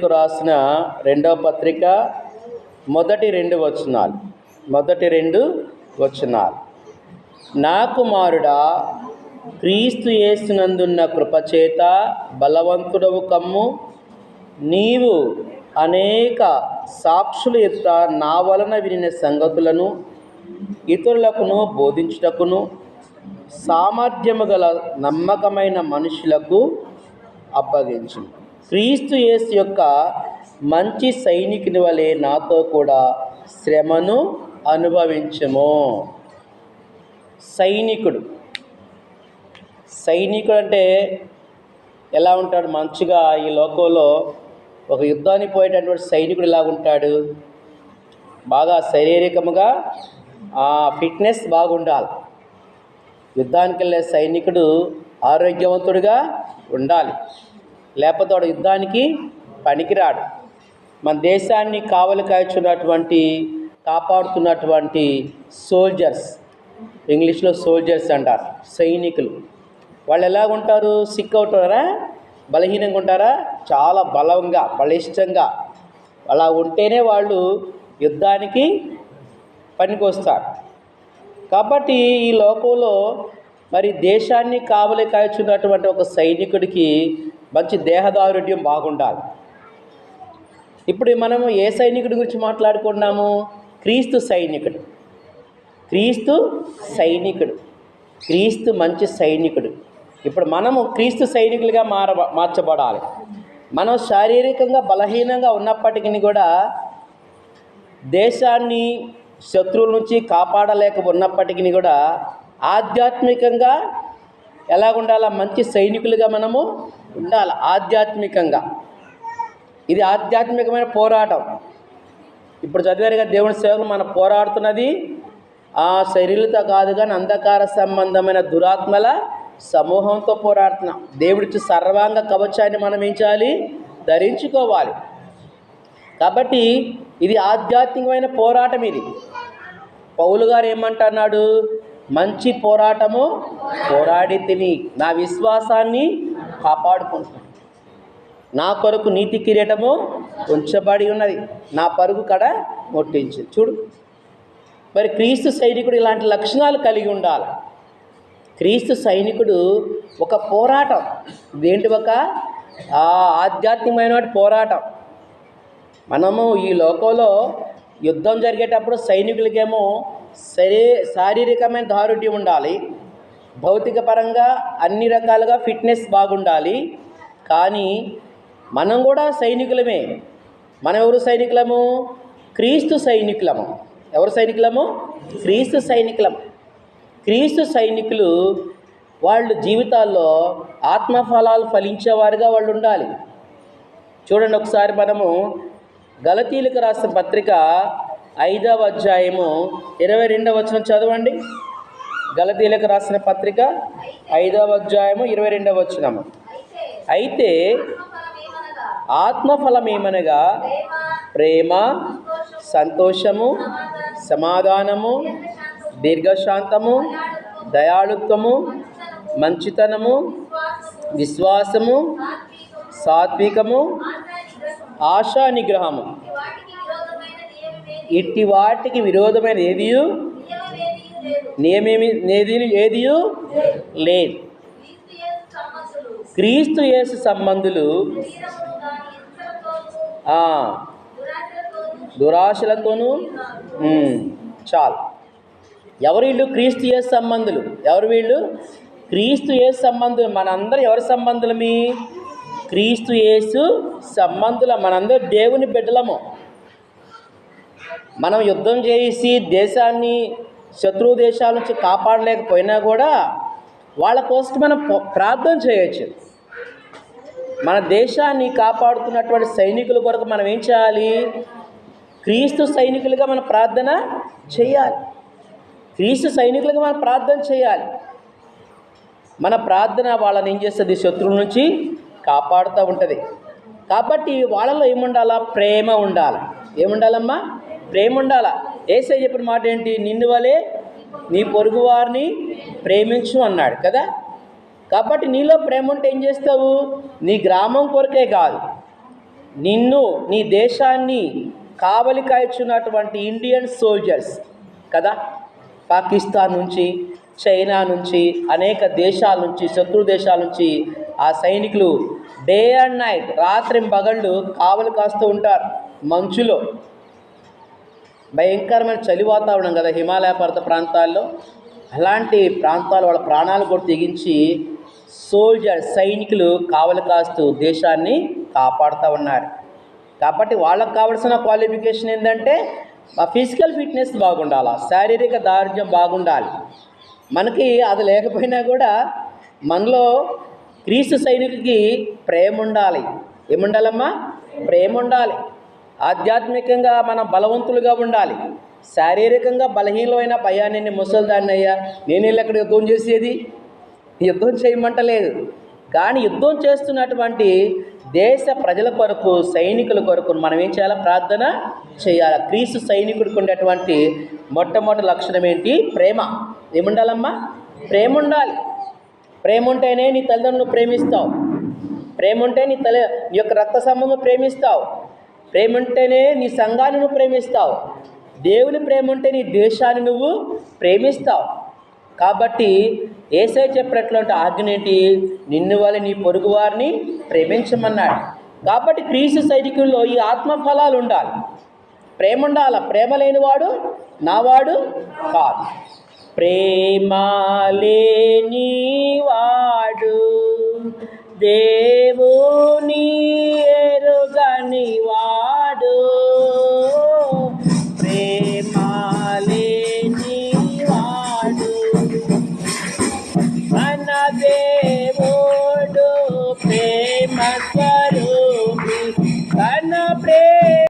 గలతీలకు రాసిన రెండవ పత్రిక మొదటి రెండు వచనాలు. మొదటి రెండు వచనాలు. నా కుమారుడా క్రీస్తు యేసునందున్న కృపచేత బలవంతుడవు కమ్ము. నీవు అనేక సాక్షుల ఎదుట నా వలన వినిన సంగతులను ఇతరులకును బోధించుటకును సామర్థ్యము గల నమ్మకమైన మనుషులకు అప్పగించు క్రీస్తు యేసు యొక్క మంచి సైనికుని వలె నాతో కూడా శ్రమను అనుభవించము. సైనికుడు. సైనికుడు అంటే ఎలా ఉంటాడు? మంచిగా ఈ లోకంలో ఒక యుద్ధానికి పోయేటటువంటి సైనికుడు ఎలా ఉంటాడు? బాగా శారీరకముగా ఫిట్నెస్ బాగుండాలి. యుద్ధానికి వెళ్ళే సైనికుడు ఆరోగ్యవంతుడిగా ఉండాలి. లేకపోతే వాడు యుద్ధానికి పనికిరాడు. మన దేశాన్ని కావలి కాచున్నటువంటి కాపాడుతున్నటువంటి సోల్జర్స్ ఇంగ్లీష్లో సోల్జర్స్ అంటారు సైనికులు. వాళ్ళు ఎలా ఉంటారు సిక్ అవుతారా? బలహీనంగా ఉంటారా? చాలా బలంగా బలిష్టంగా. అలా ఉంటేనే వాళ్ళు యుద్ధానికి పనికొస్తారు. కాబట్టి ఈ లోకంలో మరి దేశాన్ని కావలి కాచున్నటువంటి ఒక సైనికుడికి మంచి దేహదారుఢ్యం బాగుండాలి. ఇప్పుడు మనము ఏ సైనికుడి గురించి మాట్లాడుకున్నాము క్రీస్తు సైనికుడు. క్రీస్తు సైనికుడు. క్రీస్తు మంచి సైనికుడు. ఇప్పుడు మనము క్రీస్తు సైనికులుగా మార మార్చబడాలి. మనం శారీరకంగా బలహీనంగా ఉన్నప్పటికీ కూడా దేశాన్ని శత్రువుల నుంచి కాపాడలేక ఉన్నప్పటికీ కూడా ఆధ్యాత్మికంగా ఎలాగుండాలా? మంచి సైనికులుగా మనము ఉండాలి ఆధ్యాత్మికంగా. ఇది ఆధ్యాత్మికమైన పోరాటం. ఇప్పుడు చదివారు కదా దేవుని సేవలు మనం పోరాడుతున్నది. ఆ శరీరతో కాదు కానీ అంధకార సంబంధమైన దురాత్మల సమూహంతో పోరాడుతున్నాం. దేవుడిచ్చి సర్వాంగ కవచాన్ని మనం ఏం చేయాలి? ధరించుకోవాలి. కాబట్టి ఇది ఆధ్యాత్మికమైన పోరాటం ఇది. పౌలు గారు ఏమంటున్నాడు? మంచి పోరాటము పోరాడి తిని నా విశ్వాసాన్ని కాపాడుకుంటున్నాను నా కొరకు నీతి కిరీటము ఉంచబడి ఉన్నది. నా పరుగు కడ మొట్టించి. చూడు. మరి క్రీస్తు సైనికుడు ఇలాంటి లక్షణాలు కలిగి ఉండాలి. క్రీస్తు సైనికుడు ఒక పోరాటం. దేంటి ఒక ఆధ్యాత్మికమైన పోరాటం. మనము ఈ లోకంలో యుద్ధం జరిగేటప్పుడు సైనికులకేమో శరీ శారీరకమైన దారుఢ్యం ఉండాలి. భౌతిక పరంగా అన్ని రకాలుగా ఫిట్నెస్ బాగుండాలి. కానీ మనం కూడా సైనికులమే. మనం ఎవరు సైనికులము? క్రీస్తు సైనికులము. ఎవరు సైనికులము? క్రీస్తు సైనికులం. క్రీస్తు సైనికులు వాళ్ళు జీవితాల్లో ఆత్మఫలాలు ఫలించేవారుగా వాళ్ళు ఉండాలి. చూడండి ఒకసారి మనము గలతీలకు రాసిన పత్రిక ఐదవ అధ్యాయము ఇరవై రెండవ వచనం చదవండి. గలతీలకు రాసిన పత్రిక ఐదవ అధ్యాయము ఇరవై రెండవ వచ్చినము అయితే ఆత్మఫలమేమనగా ప్రేమ సంతోషము సమాధానము దీర్ఘశాంతము దయాళుత్వము మంచితనము విశ్వాసము సాత్వికము ఆశా నిగ్రహము. ఇట్టి వాటికి విరోధమైన ఏది నేమేమి ఏది ఏది లేదు. క్రీస్తు యేసు సంబంధులు దురాశలతోను దురాశలతోనూ చాలు. ఎవరు వీళ్ళు? క్రీస్తు యేసు సంబంధులు. ఎవరు వీళ్ళు? క్రీస్తు యేసు సంబంధులు. మనందరూ ఎవరి సంబంధులు మీ క్రీస్తు యేసు సంబంధుల మనందరూ దేవుని బిడ్డలము. మనం యుద్ధం చేసి దేశాన్ని శత్రు దేశాల నుంచి కాపాడలేకపోయినా కూడా వాళ్ళ కోసం మనం ప్రార్థన చేయొచ్చు. మన దేశాన్ని కాపాడుతున్నటువంటి సైనికుల కొరకు మనం ఏం చేయాలి? క్రీస్తు సైనికులుగా మనం ప్రార్థన చేయాలి. క్రీస్తు సైనికులుగా మనం ప్రార్థన చేయాలి. మన ప్రార్థన వాళ్ళని ఏం చేస్తుంది? శత్రువుల నుంచి కాపాడుతూ ఉంటుంది. కాబట్టి వాళ్ళలో ఏముండాలా? ప్రేమ ఉండాలి. ఏముండాలమ్మా? ప్రేమ ఉండాలా. ఏసై చెప్పిన మాట ఏంటి? నిన్ను వలే నీ పొరుగు వారిని ప్రేమించు అన్నాడు కదా? కాబట్టి నీలో ప్రేమ ఉంటే ఏం చేస్తావు? నీ గ్రామం కొరకే కాదు. నిన్ను నీ దేశాన్ని కావలి కాయచున్నటువంటి ఇండియన్ సోల్జర్స్ కదా? పాకిస్తాన్ నుంచి చైనా నుంచి అనేక దేశాల నుంచి శత్రు దేశాల నుంచి ఆ సైనికులు డే అండ్ నైట్ రాత్రి పగళ్ళు కావలి కాస్తూ ఉంటారు మంచులో. భయంకరమైన చలి వాతావరణం కదా హిమాలయ పర్వత ప్రాంతాల్లో. అలాంటి ప్రాంతాలు వాళ్ళ ప్రాణాలు కూడా తెగించి సోల్జర్ సైనికులు కావలి కాస్తూ దేశాన్ని కాపాడుతూ ఉన్నారు. కాబట్టి వాళ్ళకు కావాల్సిన క్వాలిఫికేషన్ ఏంటంటే ఆ ఫిజికల్ ఫిట్నెస్ బాగుండాలి శారీరక దారుణ్యం బాగుండాలి. మనకి అది లేకపోయినా కూడా మనలో క్రీస్తు సైనికుడికి ప్రేమ ఉండాలి. ఏముండాలమ్మా? ప్రేమ ఉండాలి. ఆధ్యాత్మికంగా మనం బలవంతులుగా ఉండాలి. శారీరకంగా బలహీనమైన భయాన్ని ముసలిదాన్ని అయ్యా నేను వెళ్ళి అక్కడ యుద్ధం చేసేది? యుద్ధం చేయమంటలేదు. కానీ యుద్ధం చేస్తున్నటువంటి దేశ ప్రజల కొరకు సైనికుల కొరకు మనం ఏం చేయాలి? ప్రార్థన చేయాలి. క్రీస్తు సైనికుడికి ఉండేటువంటి మొట్టమొదటి లక్షణం ఏంటి? ప్రేమ. ఏముండాలమ్మా? ప్రేమ ఉండాలి. ప్రేమ ఉంటేనే నీ తల్లిదండ్రులు ప్రేమిస్తావు. ప్రేమ ఉంటే నీ తల్లి నీ యొక్క రక్త సంబంధం ప్రేమిస్తావు. ప్రేమ ఉంటేనే నీ సంఘాన్ని నువ్వు ప్రేమిస్తావు. దేవుని ప్రేమ ఉంటే నీ దేశాన్ని నువ్వు ప్రేమిస్తావు. కాబట్టి ఏసై చెప్పినటువంటి ఆజ్ఞ ఏంటి నిన్ను వాళ్ళ నీ పొరుగు వారిని ప్రేమించమన్నాడు. కాబట్టి క్రీస్తు సైనికుల్లో ఈ ఆత్మ ఫలాలు ఉండాలి. ప్రేమ ఉండాల? ప్రేమ లేనివాడు నావాడు కాదు. ప్రేమ లేనివాడు దే